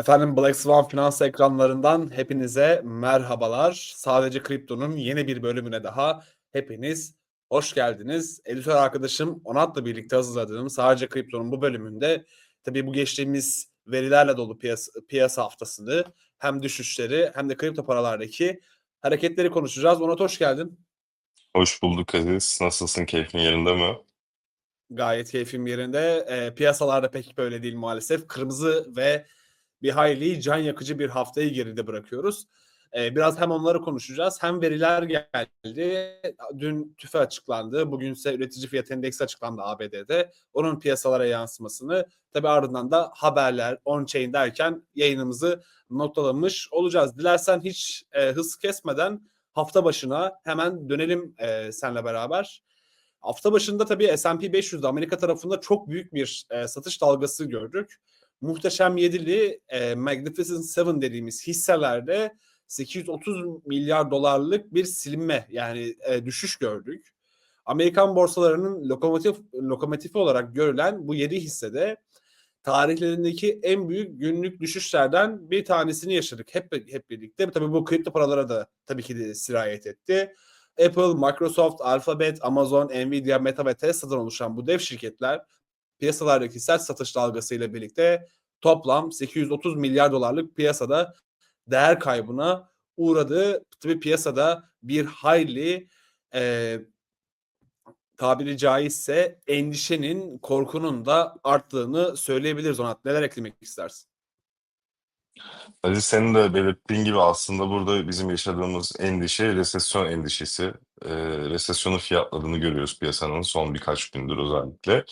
Efendim Black Swan finans ekranlarından hepinize merhabalar. Sadece Kripto'nun yeni bir bölümüne daha hepiniz hoş geldiniz. Editör arkadaşım Onat'la birlikte hazırladığım Sadece Kripto'nun bu bölümünde tabii bu geçtiğimiz verilerle dolu piyasa, piyasa haftasını hem düşüşleri hem de kripto paralardaki hareketleri konuşacağız. Onat hoş geldin. Hoş bulduk Aziz. Nasılsın? Keyfin yerinde mi? Gayet keyfim yerinde. E, piyasalarda pek böyle değil maalesef. Kırmızı ve bir hayli can yakıcı bir haftayı geride bırakıyoruz. Ee, biraz hem onları konuşacağız hem veriler geldi. Dün tüfe açıklandı. Bugün ise üretici fiyat endeksi açıklandı ABD'de. Onun piyasalara yansımasını tabii ardından da haberler, on-chain derken yayınımızı noktalamış olacağız. Dilersen hiç e, hız kesmeden hafta başına hemen dönelim e, senle beraber. Hafta başında tabii S&P 500'de Amerika tarafında çok büyük bir e, satış dalgası gördük muhteşem yedili e, Magnificent Seven dediğimiz hisselerde 830 milyar dolarlık bir silinme yani e, düşüş gördük. Amerikan borsalarının lokomotif lokomotifi olarak görülen bu 7 hissede tarihlerindeki en büyük günlük düşüşlerden bir tanesini yaşadık hep hep birlikte. Tabii bu kripto paralara da tabii ki de sirayet etti. Apple, Microsoft, Alphabet, Amazon, Nvidia, Meta ve Tesla'dan oluşan bu dev şirketler piyasalardaki sert satış dalgasıyla birlikte toplam 830 milyar dolarlık piyasada değer kaybına uğradı. Tabii piyasada bir hayli e, tabiri caizse endişenin, korkunun da arttığını söyleyebiliriz Onat. Neler eklemek istersin? Aziz senin de belirttiğin gibi aslında burada bizim yaşadığımız endişe resesyon endişesi. Ee, resesyonu fiyatladığını görüyoruz piyasanın son birkaç gündür özellikle.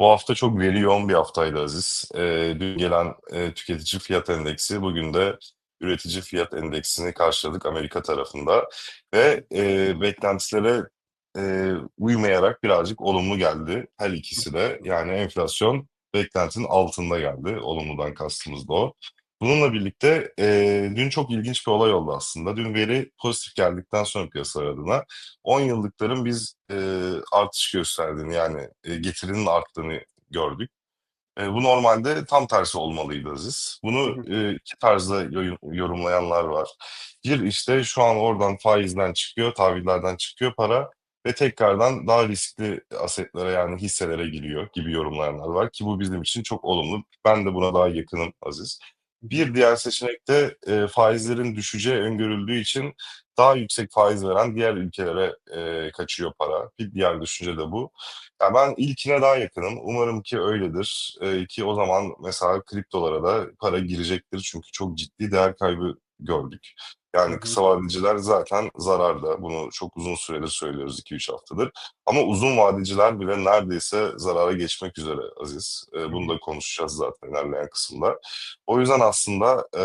Bu hafta çok veri yoğun bir haftaydı Aziz. E, dün gelen e, tüketici fiyat endeksi bugün de üretici fiyat endeksini karşıladık Amerika tarafında ve e, beklentilere e, uymayarak birazcık olumlu geldi her ikisi de. Yani enflasyon beklentinin altında geldi. Olumludan kastımız da o. Bununla birlikte e, dün çok ilginç bir olay oldu aslında. Dün veri pozitif geldikten sonra piyasalar adına 10 yıllıkların biz e, artış gösterdiğini yani e, getirinin arttığını gördük. E, bu normalde tam tersi olmalıydı Aziz. Bunu e, iki tarzda yorumlayanlar var. Bir işte şu an oradan faizden çıkıyor, tahvillerden çıkıyor para ve tekrardan daha riskli asetlere yani hisselere giriyor gibi yorumlayanlar var ki bu bizim için çok olumlu. Ben de buna daha yakınım Aziz. Bir diğer seçenekte e, faizlerin düşeceği öngörüldüğü için daha yüksek faiz veren diğer ülkelere e, kaçıyor para. Bir diğer düşünce de bu. Yani ben ilkine daha yakınım. Umarım ki öyledir. E, ki o zaman mesela kriptolara da para girecektir. Çünkü çok ciddi değer kaybı gördük. Yani kısa vadeciler zaten zararda. Bunu çok uzun süredir söylüyoruz 2-3 haftadır. Ama uzun vadeciler bile neredeyse zarara geçmek üzere Aziz. E, bunu da konuşacağız zaten ilerleyen kısımda. O yüzden aslında e,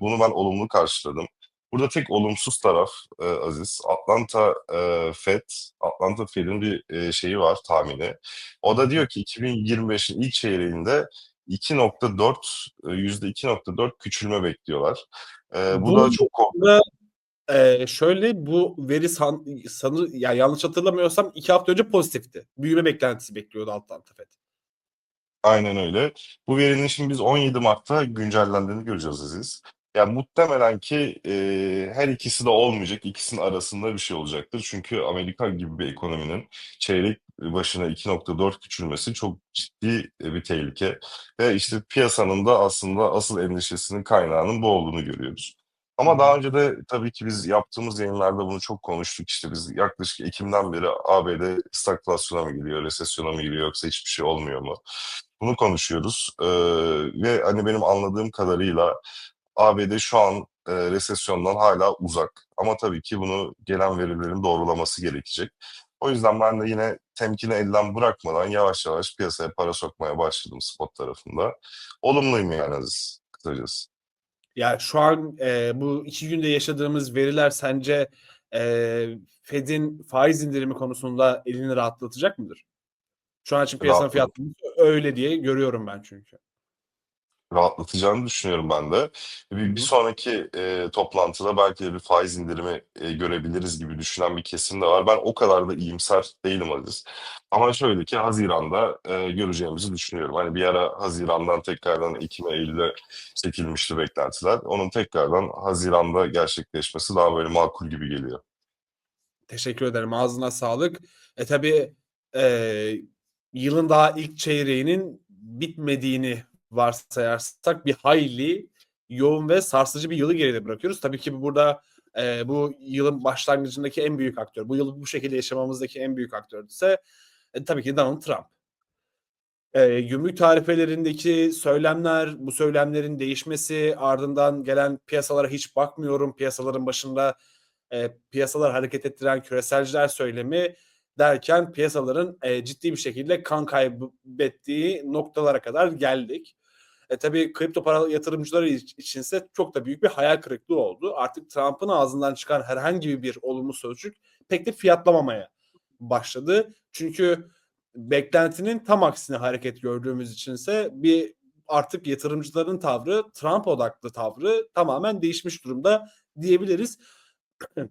bunu ben olumlu karşıladım. Burada tek olumsuz taraf e, Aziz, Atlanta e, Fed, Atlanta Fed'in bir e, şeyi var tahmini. O da diyor ki 2025'in ilk çeyreğinde 2.4 yüzde 2.4 küçülme bekliyorlar. E, bu, bu da çok korkunç. Ee, şöyle bu veri san, sanır ya yanlış hatırlamıyorsam iki hafta önce pozitifti. Büyüme beklentisi bekliyordu Atlanta Fed. Aynen öyle. Bu verinin şimdi biz 17 Mart'ta güncellendiğini göreceğiz Aziz. Yani muhtemelen ki e, her ikisi de olmayacak. İkisinin arasında bir şey olacaktır. Çünkü Amerika gibi bir ekonominin çeyrek başına 2.4 küçülmesi çok ciddi bir tehlike. Ve işte piyasanın da aslında asıl endişesinin kaynağının bu olduğunu görüyoruz. Ama daha önce de tabii ki biz yaptığımız yayınlarda bunu çok konuştuk. İşte biz yaklaşık Ekim'den beri ABD stagflasyona mı gidiyor, resesyona mı gidiyor yoksa hiçbir şey olmuyor mu? Bunu konuşuyoruz. Ee, ve hani benim anladığım kadarıyla ABD şu an e, resesyondan hala uzak. Ama tabii ki bunu gelen verilerin doğrulaması gerekecek. O yüzden ben de yine temkini elden bırakmadan yavaş yavaş piyasaya para sokmaya başladım spot tarafında. Olumluyum yani Aziz, kısacası. Ya şu an e, bu iki günde yaşadığımız veriler sence e, Fed'in faiz indirimi konusunda elini rahatlatacak mıdır? Şu an için piyasanın fiyatları öyle diye görüyorum ben çünkü. Rahatlatacağını düşünüyorum ben de. Hı Bir, bir hı. sonraki e, toplantıda belki de bir faiz indirimi e, görebiliriz gibi düşünen bir kesim de var. Ben o kadar da iyimser değilim Aziz. Ama şöyle ki Haziran'da e, göreceğimizi düşünüyorum. Hani bir ara Haziran'dan tekrardan Ekim'e, Eylül'e çekilmişti beklentiler. Onun tekrardan Haziran'da gerçekleşmesi daha böyle makul gibi geliyor. Teşekkür ederim. Ağzına sağlık. E tabii e, yılın daha ilk çeyreğinin bitmediğini varsayarsak bir hayli yoğun ve sarsıcı bir yılı geride bırakıyoruz. Tabii ki burada e, bu yılın başlangıcındaki en büyük aktör, bu yılı bu şekilde yaşamamızdaki en büyük aktör ise e, tabii ki Donald Trump. E, gümrük tarifelerindeki söylemler, bu söylemlerin değişmesi, ardından gelen piyasalara hiç bakmıyorum, piyasaların başında e, piyasalar hareket ettiren küreselciler söylemi derken piyasaların e, ciddi bir şekilde kan kaybettiği noktalara kadar geldik. E tabii kripto para yatırımcıları içinse çok da büyük bir hayal kırıklığı oldu. Artık Trump'ın ağzından çıkan herhangi bir olumlu sözcük pek de fiyatlamamaya başladı. Çünkü beklentinin tam aksine hareket gördüğümüz içinse bir artık yatırımcıların tavrı, Trump odaklı tavrı tamamen değişmiş durumda diyebiliriz.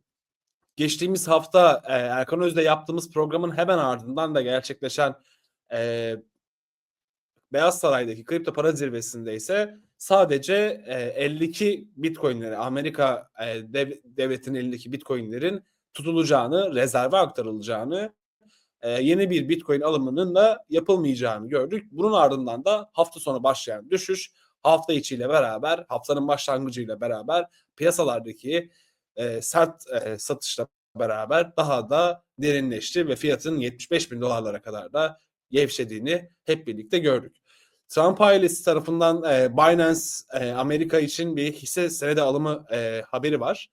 Geçtiğimiz hafta e, Erkan Öz'de yaptığımız programın hemen ardından da gerçekleşen e, Beyaz Saray'daki kripto para zirvesinde ise sadece e, 52 bitcoinleri Amerika e, dev, devletinin elindeki bitcoinlerin tutulacağını, rezerve aktarılacağını, e, yeni bir bitcoin alımının da yapılmayacağını gördük. Bunun ardından da hafta sonu başlayan düşüş hafta içiyle beraber, haftanın başlangıcıyla beraber piyasalardaki e, sert e, satışla beraber daha da derinleşti ve fiyatın 75 bin dolarlara kadar da gevşediğini hep birlikte gördük. Trump ailesi tarafından e, Binance e, Amerika için bir hisse senedi alımı e, haberi var.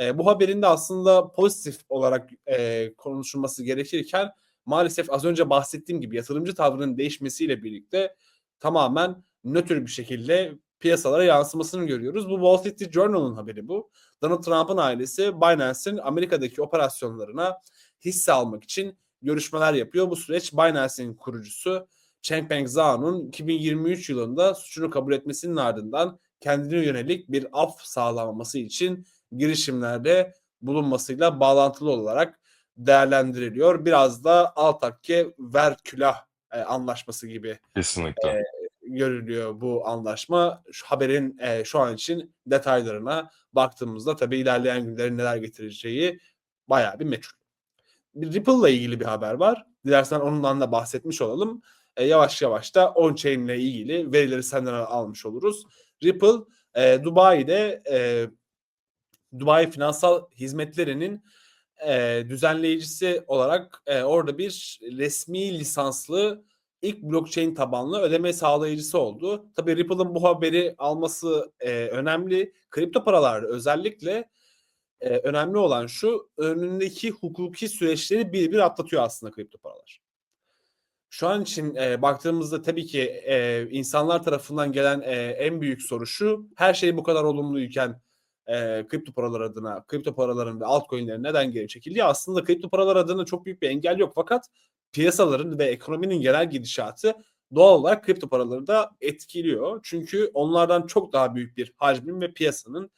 E, bu haberin de aslında pozitif olarak e, konuşulması gerekirken maalesef az önce bahsettiğim gibi yatırımcı tavrının değişmesiyle birlikte tamamen nötr bir şekilde piyasalara yansımasını görüyoruz. Bu Wall Street Journal'ın haberi bu. Donald Trump'ın ailesi Binance'in Amerika'daki operasyonlarına hisse almak için görüşmeler yapıyor. Bu süreç Binance'in kurucusu Changpeng Zhao'nun 2023 yılında suçunu kabul etmesinin ardından kendine yönelik bir af sağlanması için girişimlerde bulunmasıyla bağlantılı olarak değerlendiriliyor. Biraz da Altakke ver külah e, anlaşması gibi Kesinlikle. e, görülüyor bu anlaşma. Şu haberin e, şu an için detaylarına baktığımızda tabii ilerleyen günlerin neler getireceği bayağı bir meçhul. Bir Ripple ile ilgili bir haber var. Dilersen ondan da bahsetmiş olalım. E, yavaş yavaş da on-chain ile ilgili verileri senden almış oluruz. Ripple e, Dubai'de e, Dubai Finansal Hizmetleri'nin e, düzenleyicisi olarak e, orada bir resmi lisanslı ilk blockchain tabanlı ödeme sağlayıcısı oldu. Tabii Ripple'ın bu haberi alması e, önemli. Kripto paralarda özellikle e, önemli olan şu önündeki hukuki süreçleri bir bir atlatıyor aslında kripto paralar. Şu an için e, baktığımızda tabii ki e, insanlar tarafından gelen e, en büyük soru şu. Her şey bu kadar olumluyken e, kripto paralar adına, kripto paraların ve altcoin'lerin neden geri çekildiği aslında kripto paralar adına çok büyük bir engel yok. Fakat piyasaların ve ekonominin genel gidişatı doğal olarak kripto paraları da etkiliyor. Çünkü onlardan çok daha büyük bir hacmin ve piyasanın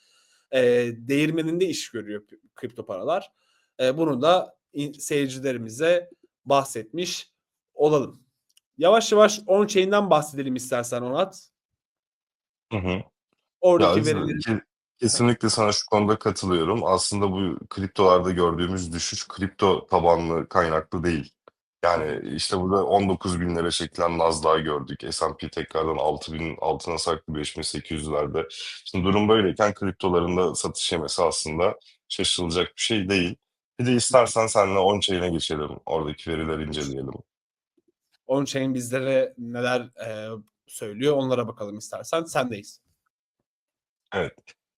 e, değirmeninde iş görüyor kripto paralar. E, bunu da seyircilerimize bahsetmiş olalım. Yavaş yavaş on-chain'den bahsedelim istersen Onat. Hı hı. Ya Oradaki Aziz, verileri ke- kesinlikle sana şu konuda katılıyorum. Aslında bu kriptolarda gördüğümüz düşüş kripto tabanlı kaynaklı değil. Yani işte burada 19 binlere çekilen Nasdaq'ı gördük. S&P tekrardan 6 bin altına sarktı 5800'lerde. Şimdi durum böyleyken kriptoların da satış yemesi aslında şaşılacak bir şey değil. Bir de istersen seninle on-chain'e geçelim. Oradaki verileri inceleyelim. On-chain bizlere neler e, söylüyor onlara bakalım istersen. Sendeyiz. Evet.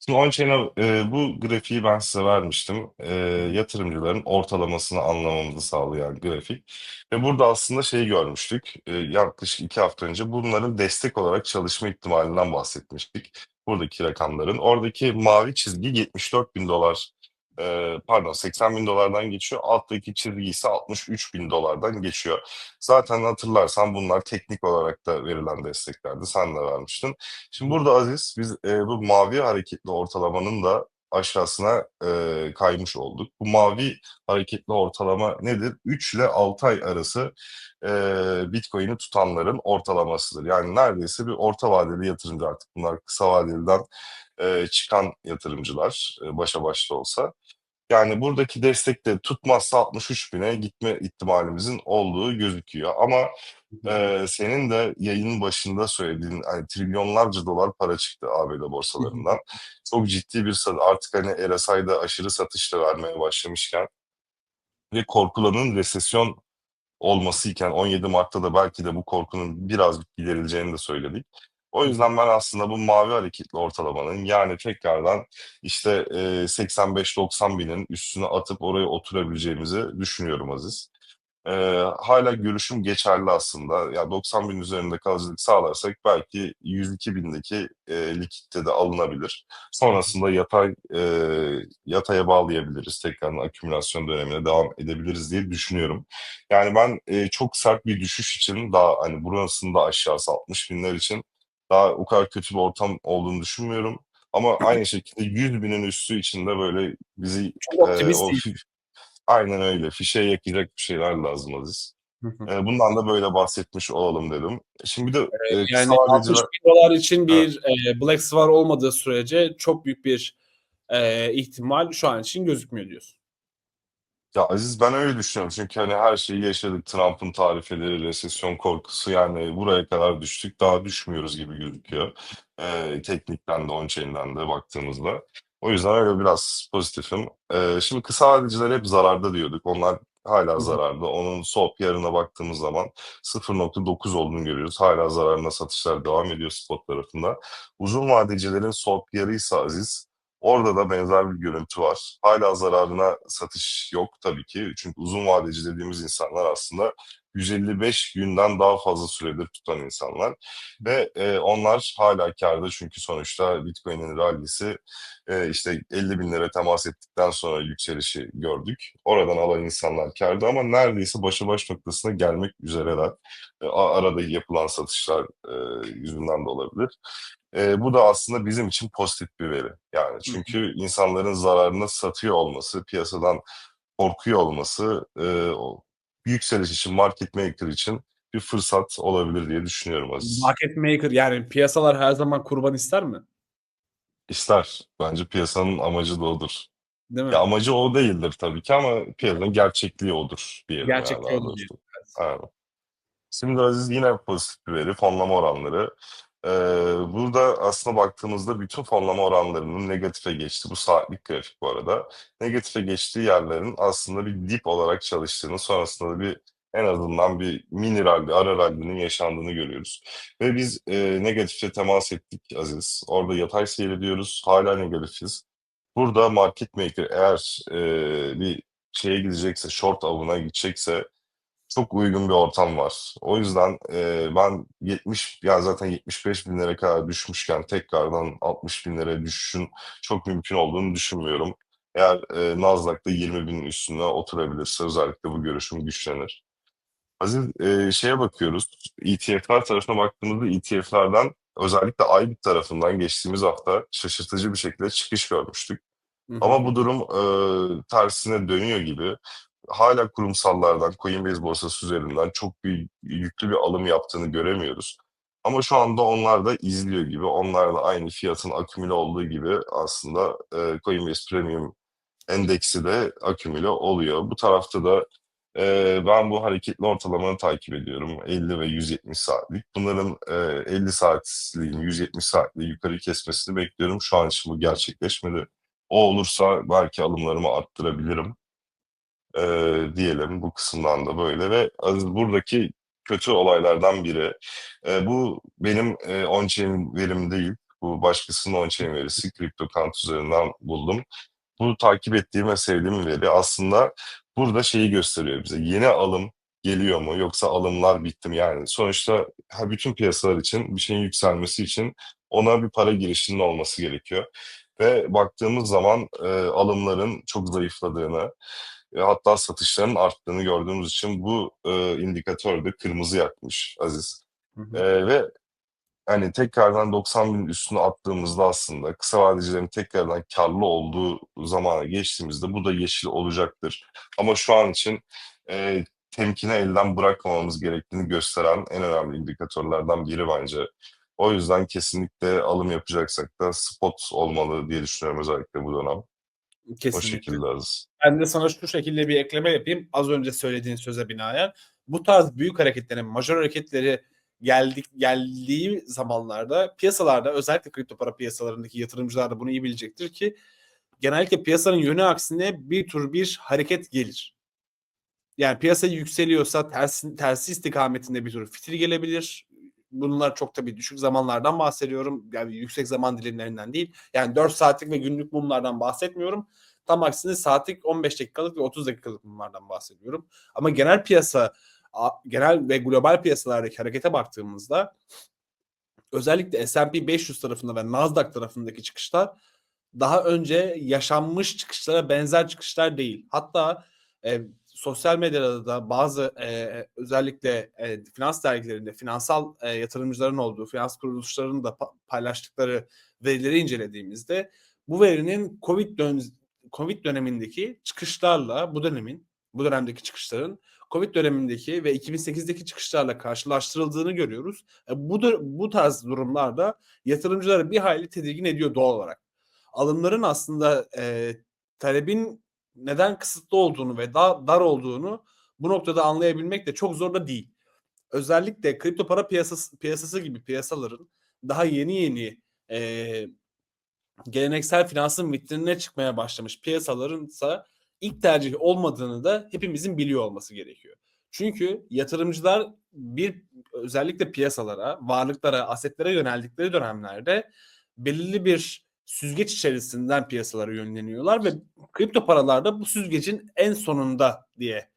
Şimdi on-chain'e e, bu grafiği ben size vermiştim. E, yatırımcıların ortalamasını anlamamızı sağlayan grafik. Ve burada aslında şeyi görmüştük. E, yaklaşık iki hafta önce bunların destek olarak çalışma ihtimalinden bahsetmiştik. Buradaki rakamların. Oradaki mavi çizgi 74 bin dolar Eee, pardon $80.000'dan geçiyor. Alttaki çizgi ise $63.000'dan geçiyor. Zaten hatırlarsan bunlar teknik olarak da verilen desteklerdi. Sen de vermiştin. Şimdi burada Aziz biz, eee, bu mavi hareketli ortalamanın da aşağısına, eee, kaymış olduk. Bu mavi hareketli ortalama nedir? 3 ile 6 ay arası, eee, Bitcoin'i tutanların ortalamasıdır. Yani neredeyse bir orta vadeli yatırımcı artık bunlar kısa vadeliden, eee, çıkan yatırımcılar, eee, başa baş da olsa. Yani buradaki destek de tutmazsa 63.000'e gitme ihtimalimizin olduğu gözüküyor. Ama, eee, senin de yayının başında söylediğin, hani, trilyonlarca dolar para çıktı ABD borsalarından. Çok ciddi bir sa artık, hani, RSI'da aşırı satış da vermeye başlamışken ve korkuların resesyon olmasıyken 17 Mart'ta da belki de bu korkunun birazcık giderileceğini de söyledik. O yüzden ben aslında bu mavi hareketli ortalamanın yani tekrardan, işte, eee, 85-90.000'in üstüne atıp oraya oturabileceğimizi düşünüyorum Aziz. Eee, hâlâ görüşüm geçerli aslında. Ya 90.000 üzerinde kalıcılık sağlarsak belki 102.000'deki, eee, likitte de alınabilir. Sonrasında yatay, eee, yataya bağlayabiliriz. Tekrardan akümülasyon dönemine devam edebiliriz diye düşünüyorum. Yani ben, eee, çok sert bir düşüş için daha, hani, burasının da aşağısı 60.000'ler için daha o kadar kötü bir ortam olduğunu düşünmüyorum. Ama aynı şekilde 100.000'in üstü için de böyle bizi, Çok o fi Aynen öyle. Fişeği yakacak bir şeyler lazım Aziz. Hı hı. Eee, bundan da böyle bahsetmiş olalım dedim. Şimdi bir de, kısa yani vadeciler $60.000 için Evet. bir, eee, Black Swan olmadığı sürece çok büyük bir, eee, ihtimal şu an için gözükmüyor diyorsun. Ya Aziz ben öyle düşünüyorum. Çünkü, hani, her şeyi yaşadık. Trump'ın tarifeleri, resesyon korkusu yani buraya kadar düştük. Daha düşmüyoruz gibi gözüküyor. Eee, teknikten de on-chain'den de baktığımızda. O yüzden öyle biraz pozitifim. Eee, şimdi kısa vadeciler hep zararda diyorduk. Onlar Hı hı. zararda. Onun swap yarına baktığımız zaman 0.9 olduğunu görüyoruz. Hâlâ zararına satışlar devam ediyor spot tarafında. Uzun vadecilerin swap yarıysa Aziz, orada da benzer bir görüntü var. Hâlâ zararına satış yok tabii ki. Çünkü uzun vadeci dediğimiz insanlar aslında 155 günden daha fazla süredir tutan insanlar ve, eee, onlar hâlâ kârda çünkü sonuçta Bitcoin'in rally'si, eee, işte $50.000'lere temas ettikten sonra yükselişi gördük. Oradan alan insanlar kârda ama neredeyse başa baş noktasına gelmek üzereler. A arada yapılan satışlar, eee, yüzünden de olabilir. Eee, bu da aslında bizim için pozitif bir veri. Yani çünkü insanların zararına satıyor olması, piyasadan korkuyor olması, o yükseliş için, market maker için bir fırsat olabilir diye düşünüyorum Aziz. Market maker yani piyasalar her zaman kurban ister mi? İster. Bence piyasanın amacı da odur. Değil Ya mi? amacı o değildir tabii ki ama piyasanın gerçekliği odur diyelim ya daha olur doğrusu. diyorsun. Evet. Şimdi Aziz yine pozitif bir veri, fonlama oranları. Eee, burada aslında baktığımızda bütün fonlama oranlarının negatife geçtiği, bu saatlik grafik bu arada, negatife geçtiği yerlerin aslında bir dip olarak çalıştığını, sonrasında da bir en azından bir mini rally, ara rally'nin yaşandığını görüyoruz ve biz, eee, negatife temas ettik Aziz. Orada yatay seyrediyoruz. Hâlâ negatifiz. Burada market maker eğer, eee, bir şeye gidecekse, short avına gidecekse çok uygun bir ortam var. O yüzden, eee, ben 70 ya zaten 75.000'lere kadar düşmüşken tekrardan 60.000'lere düşüşün çok mümkün olduğunu düşünmüyorum. Eğer, eee, Nasdaq'ta 20.000'in üstüne oturabilirse özellikle bu görüşüm güçlenir. Aziz, eee, şeye bakıyoruz, ETF'ler tarafına baktığımızda ETF'lerden özellikle Aybit tarafından geçtiğimiz hafta şaşırtıcı bir şekilde çıkış görmüştük. Hı hı. Ama bu durum, eee, tersine dönüyor gibi. Hâlâ kurumsallardan, Coinbase borsası üzerinden çok büyük yüklü bir alım yaptığını göremiyoruz. Ama şu anda onlar da izliyor gibi. Onlar da aynı fiyatın akümüle olduğu gibi aslında, eee, Coinbase Premium endeksi de akümüle oluyor. Bu tarafta da, eee, ben bu hareketli ortalamanı takip ediyorum. 50 ve 170 saatlik. Bunların, eee, 50 saatliğin 170 saatliği yukarı kesmesini bekliyorum. Şu an için bu gerçekleşmedi. O olursa belki alımlarımı arttırabilirim. Eee, diyelim bu kısımdan da böyle ve buradaki kötü olaylardan biri, eee, bu benim, eee, on-chain verim değil. Bu başkasının on-chain verisi. CryptoCount üzerinden buldum. Bu takip ettiğim ve sevdiğim veri aslında burada şeyi gösteriyor bize. Yeni alım geliyor mu yoksa alımlar bitti mi? Yani sonuçta ha bütün piyasalar için bir şeyin yükselmesi için ona bir para girişinin olması gerekiyor Ve baktığımız zaman e, alımların çok zayıfladığını, e, hatta satışların arttığını gördüğümüz için bu e, indikatör de kırmızı yakmış Aziz. Hı hı. E, ve hani tekrardan 90 bin üstüne attığımızda aslında kısa vadecilerin tekrardan karlı olduğu zamana geçtiğimizde bu da yeşil olacaktır. Ama şu an için e, temkini elden bırakmamamız gerektiğini gösteren en önemli indikatörlerden biri bence. O yüzden kesinlikle alım yapacaksak da spot olmalı diye düşünüyorum özellikle bu dönem. O Kesinlikle. şekilde Aziz. Ben de sana şu şekilde bir ekleme yapayım. Az önce söylediğin söze binaen. Bu tarz büyük hareketlerin, majör hareketleri geldik geldiği zamanlarda piyasalarda özellikle kripto para piyasalarındaki yatırımcılar da bunu iyi bilecektir ki genellikle piyasanın yönü aksine bir tür bir hareket gelir. Yani piyasa yükseliyorsa tersi, tersi istikametinde bir tür fitil gelebilir. Bunlar çok tabii düşük zamanlardan bahsediyorum. Yani yüksek zaman dilimlerinden değil. Yani 4 saatlik ve günlük mumlardan bahsetmiyorum. Tam aksine saatlik 15 dakikalık ve 30 dakikalık mumlardan bahsediyorum. Ama genel piyasa genel ve global piyasalardaki harekete baktığımızda özellikle S&P 500 tarafında ve Nasdaq tarafındaki çıkışlar daha önce yaşanmış çıkışlara benzer çıkışlar değil. Hatta e, sosyal medyada da bazı e, özellikle e, finans dergilerinde finansal e, yatırımcıların olduğu, finans kuruluşlarının da pa- paylaştıkları verileri incelediğimizde bu verinin Covid dön Covid dönemindeki çıkışlarla bu dönemin bu dönemdeki çıkışların Covid dönemindeki ve 2008'deki çıkışlarla karşılaştırıldığını görüyoruz. E, bu da, bu tarz durumlarda yatırımcıları bir hayli tedirgin ediyor doğal olarak. Alımların aslında e, talebin neden kısıtlı olduğunu ve daha dar olduğunu bu noktada anlayabilmek de çok zor da değil. Özellikle kripto para piyasası, piyasası gibi piyasaların daha yeni yeni e, geleneksel finansın vitrinine çıkmaya başlamış piyasaların ise ilk tercih olmadığını da hepimizin biliyor olması gerekiyor. Çünkü yatırımcılar bir özellikle piyasalara, varlıklara, asetlere yöneldikleri dönemlerde belirli bir süzgeç içerisinden piyasalara yönleniyorlar ve kripto paralarda bu süzgecin en sonunda diye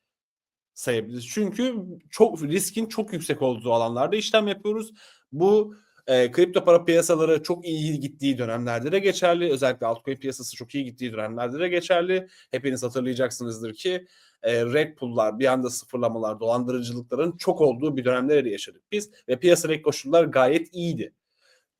sayabiliriz. Çünkü çok riskin çok yüksek olduğu alanlarda işlem yapıyoruz. Bu e, kripto para piyasaları çok iyi gittiği dönemlerde de geçerli. Özellikle altcoin piyasası çok iyi gittiği dönemlerde de geçerli. Hepiniz hatırlayacaksınızdır ki e, reg pull'lar, bir anda sıfırlamalar, dolandırıcılıkların çok olduğu bir dönemleri yaşadık biz. Ve piyasadaki koşullar gayet iyiydi.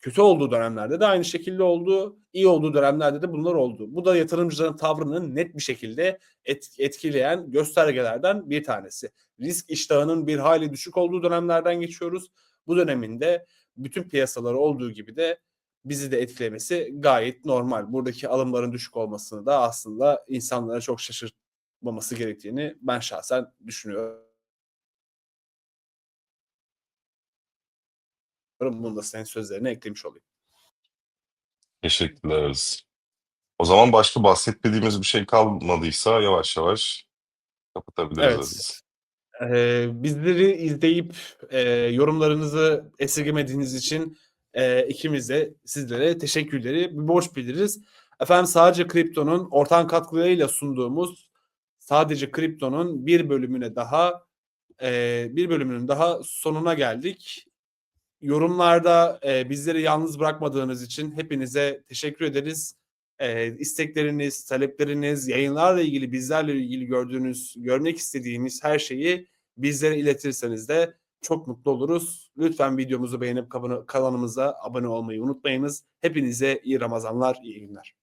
Kötü olduğu dönemlerde de aynı şekilde oldu. İyi olduğu dönemlerde de bunlar oldu. Bu da yatırımcıların tavrını net bir şekilde et, etkileyen göstergelerden bir tanesi. Risk iştahının bir hayli düşük olduğu dönemlerden geçiyoruz. Bu döneminde bütün piyasaları olduğu gibi de bizi de etkilemesi gayet normal. Buradaki alımların düşük olmasını da aslında insanlara çok şaşırtmaması gerektiğini ben şahsen düşünüyorum. Bunu da senin sözlerine eklemiş olayım. Teşekkürler Aziz. O zaman başka bahsetmediğimiz bir şey kalmadıysa yavaş yavaş kapatabiliriz Evet. Aziz. Ee, bizleri izleyip e, yorumlarınızı esirgemediğiniz için e, ikimiz de sizlere teşekkürleri bir borç bildiririz. Efendim sadece kriptonun ortak katkılarıyla sunduğumuz sadece kriptonun bir bölümüne daha e, bir bölümünün daha sonuna geldik. Yorumlarda e, bizleri yalnız bırakmadığınız için hepinize teşekkür ederiz. E, istekleriniz, talepleriniz, yayınlarla ilgili bizlerle ilgili gördüğünüz, görmek istediğimiz her şeyi bizlere iletirseniz de çok mutlu oluruz. Lütfen videomuzu beğenip kanalımıza abone olmayı unutmayınız. Hepinize iyi Ramazanlar, iyi günler.